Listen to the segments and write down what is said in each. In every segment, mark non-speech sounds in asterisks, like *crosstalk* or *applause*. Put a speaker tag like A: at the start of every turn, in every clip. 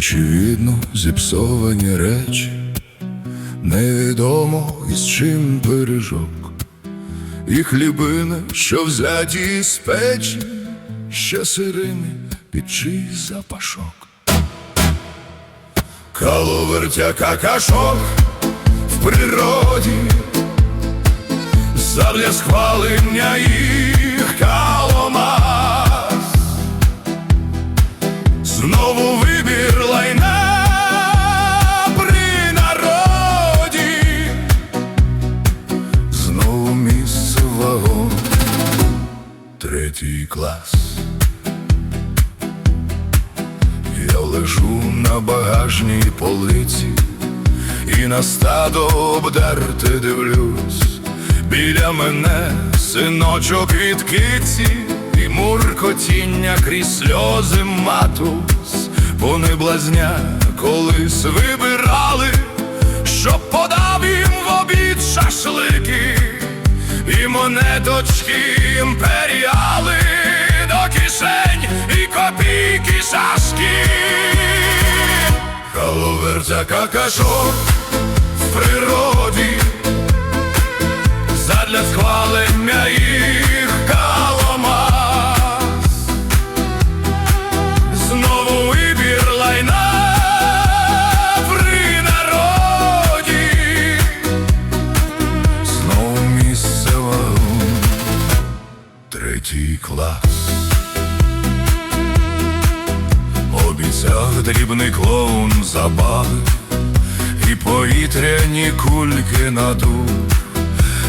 A: Очевидно, зіпсовані речі, невідомо із чим пиріжок, і хлібини, що взяті з печі, ще сирими під чий запашок. Каловертя какашок в природі, задля схвалення клас. Я лежу на багажній полиці і на стадо обдерте дивлюсь. Біля мене синочок від киці і муркотіння крізь сльози матус. Вони блазня колись вибирали, щоб подав їм в обід шашлики і монеточки імперіали шашки. Каловертя какашок в природі задля схвалення їх каломас. Знову вибір лайна при народі, знову місце третій клас. Обіцяв дрібний клоун забави. І повітряні кульки надув,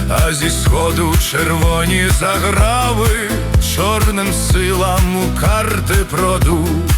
A: а зі сходу червоні заграви. Чорним силам у карти продув.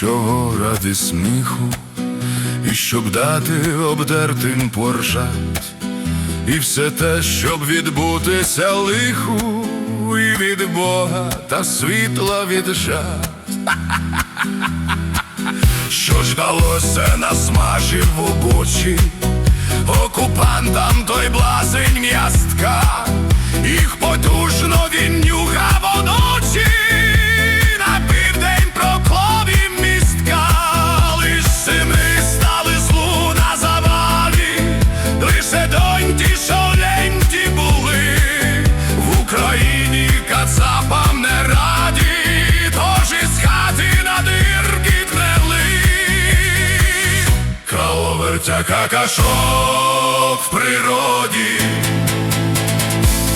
A: Чого ради сміху, і щоб дати обдертим поржать, і все те, щоб відбутися лиху, і від Бога та світла від жат. *laughs* Що ж далося насмажив у бучі, окупантам той блазень м'ястка, Кацапам не раді, тож із хати на дирки трели. Каловертя какашок в природі,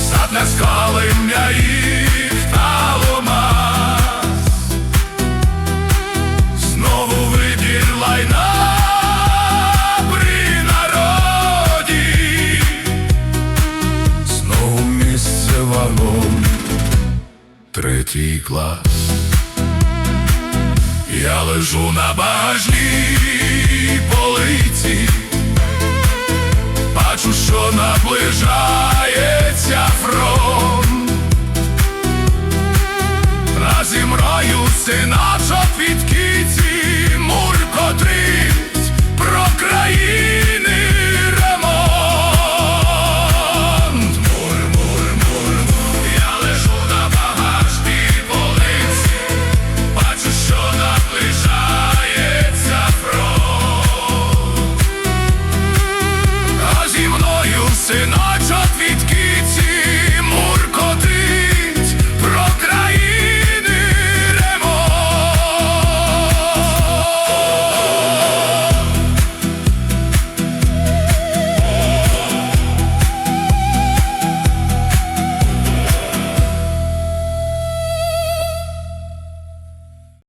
A: задне скалення їх таломас. Знову вибір лайна при народі, місце вагон, третій клас. Я лежу на багажній полиці, бачу, що наближається фронт. На зімрою синачок від